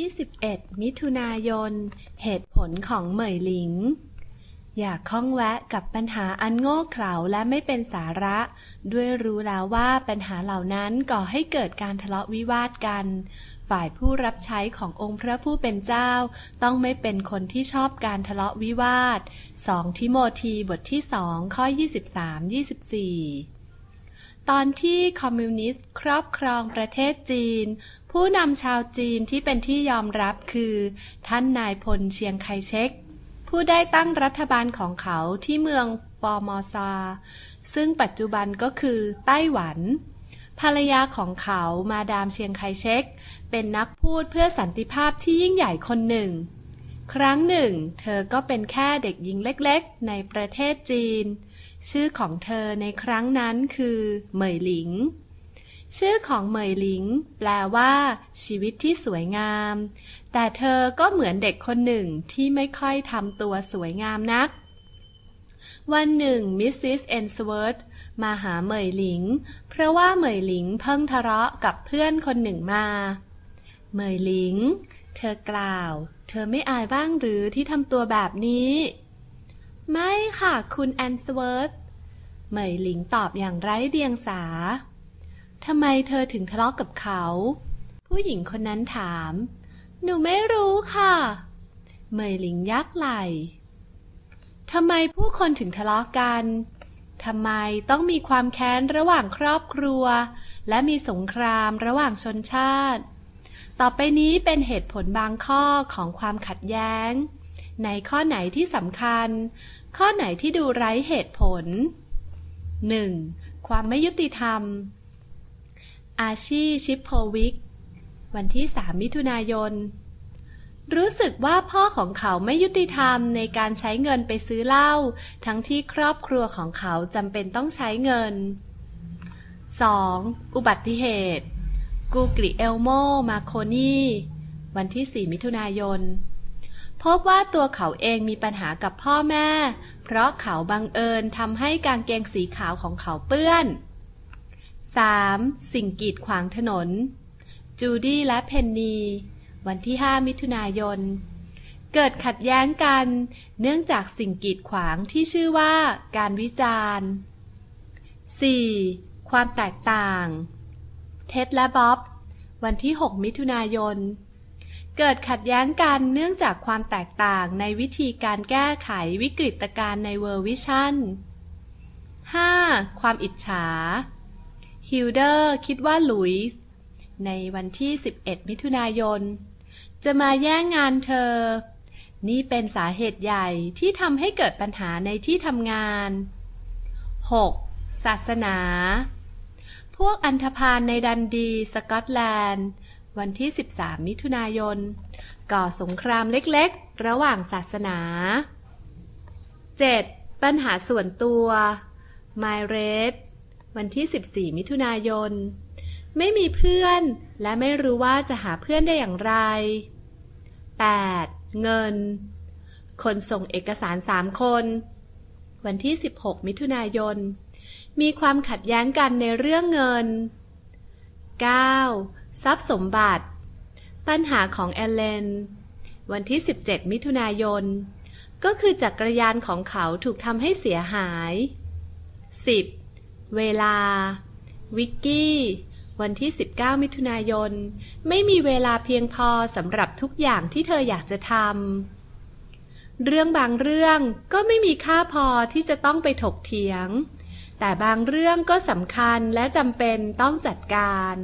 21 มิถุนายน เหตุผลของเหมยหลิง อย่าข้องแวะกับปัญหาอันโง่เขลาและไม่เป็นสาระ ด้วยรู้แล้วว่าปัญหาเหล่านั้นก่อให้เกิดการทะเลาะวิวาทกัน ฝ่ายผู้รับใช้ขององค์พระผู้เป็นเจ้า ต้องไม่เป็นคนที่ชอบการทะเลาะวิวาท 2 ทิโมธีบทที่2ข้อ 23-24 ตอนที่คอมมิวนิสต์ครอบครองประเทศจีน ผู้นำชาวจีนที่เป็นที่ยอมรับคือ ท่านนายพลเชียงไคเชกผู้ได้ตั้งรัฐบาลของเขาที่เมืองฟอร์มอซา ซึ่งปัจจุบันก็คือไต้หวัน ภรรยาของเขามาดามเชียงไคเชกเป็นนักพูดเพื่อสันติภาพที่ยิ่งใหญ่คนหนึ่ง ครั้งหนึ่ง เธอก็เป็นแค่เด็กหญิงเล็กๆ ในประเทศจีน ชื่อของเธอในครั้งนั้นคือเหมยหลิง ชื่อของเหมยหลิง แปลว่า ชีวิตที่สวยงาม แต่เธอก็เหมือนเด็กคนหนึ่งที่ไม่ค่อยทำตัวสวยงามนัก วันหนึ่งมิสซิสเอนสเวิร์ธมาหาเหมยหลิง เพราะว่าเหมยหลิงเพิ่งทะเลาะกับเพื่อนคนหนึ่งมา เหมยหลิง เธอกล่าว เธอไม่อายบ้างหรือที่ทำตัวแบบนี้ ไม่ค่ะคุณแอนสเวิร์ธเหมยหลิงตอบอย่างไร้เดียงสา ทำไมเธอถึงทะเลาะกับเขา ผู้หญิงคนนั้นถาม หนูไม่รู้ค่ะเหมยหลิงยักไหล่ทำไมผู้คนถึงทะเลาะกัน ทำไมต้องมีความแค้นระหว่างครอบครัว และมีสงครามระหว่างชนชาติ ต่อไปนี้เป็นเหตุผลบางข้อของความขัดแย้ง ในข้อไหนที่สำคัญ ข้อไหนที่ดูไร้เหตุผล 1. ความไม่ยุติธรรม อาชีชิปโพวิก วันที่ 3 มิถุนายน รู้สึกว่าพ่อของเขาไม่ยุติธรรมในการใช้เงินไปซื้อเหล้า ทั้งที่ครอบครัวของเขาจำเป็นต้องใช้เงิน 2. อุบัติเหตุ กูกริเอลโม มาโคนีวันที่ 4 มิถุนายน พบว่าตัวเขาเองมีปัญหากับพ่อแม่ เพราะเขาบังเอิญทำให้กางเกงสีขาวของเขาเปื้อน 3. สิ่งกีดขวางถนน จูดี้และเพนนี วันที่ 5 มิถุนายน เกิดขัดแย้งกัน เนื่องจากสิ่งกีดขวางที่ชื่อว่าการวิจารณ์ 4. ความแตกต่าง เท็ดและบ๊อบ วันที่ 6 มิถุนายน เกิดขัดแย้งกันเนื่องจากความแตกต่างในวิธีการแก้ไขวิกฤตการณ์ในเวอร์วิชั่น 5. ความอิจฉา ฮิลเดอร์คิดว่าหลุยส์ในวันที่ 11 มิถุนายน จะมาแย่งงานเธอ นี่เป็นสาเหตุใหญ่ที่ทำให้เกิดปัญหาในที่ทำงาน 6. ศาสนา พวกอันธพาลในดันดี สกอตแลนด์ วันที่ 13 มิถุนายน ก่อสงครามเล็กๆ ระหว่างศาสนา 7. ปัญหาส่วนตัว My Red วันที่ 14 มิถุนายน ไม่มีเพื่อนและไม่รู้ว่าจะหาเพื่อนได้อย่างไร 8. เงิน คนส่งเอกสาร 3 คน วันที่ 16 มิถุนายน มีความขัดแย้งกันในเรื่องเงิน 9. ทรัพย์สมบัติ ปัญหาของแอลเลน วันที่ 17 มิถุนายน ก็คือจักรยานของเขาถูกทำให้เสียหาย 10. เวลา วิกกี้ วันที่ 19 มิถุนายน ไม่มีเวลาเพียงพอสำหรับทุกอย่างที่เธออยากจะทำ เรื่องบางเรื่องก็ไม่มีค่าพอที่จะต้องไปถกเถียง แต่บางเรื่องก็สำคัญและจำเป็นต้องจัดการ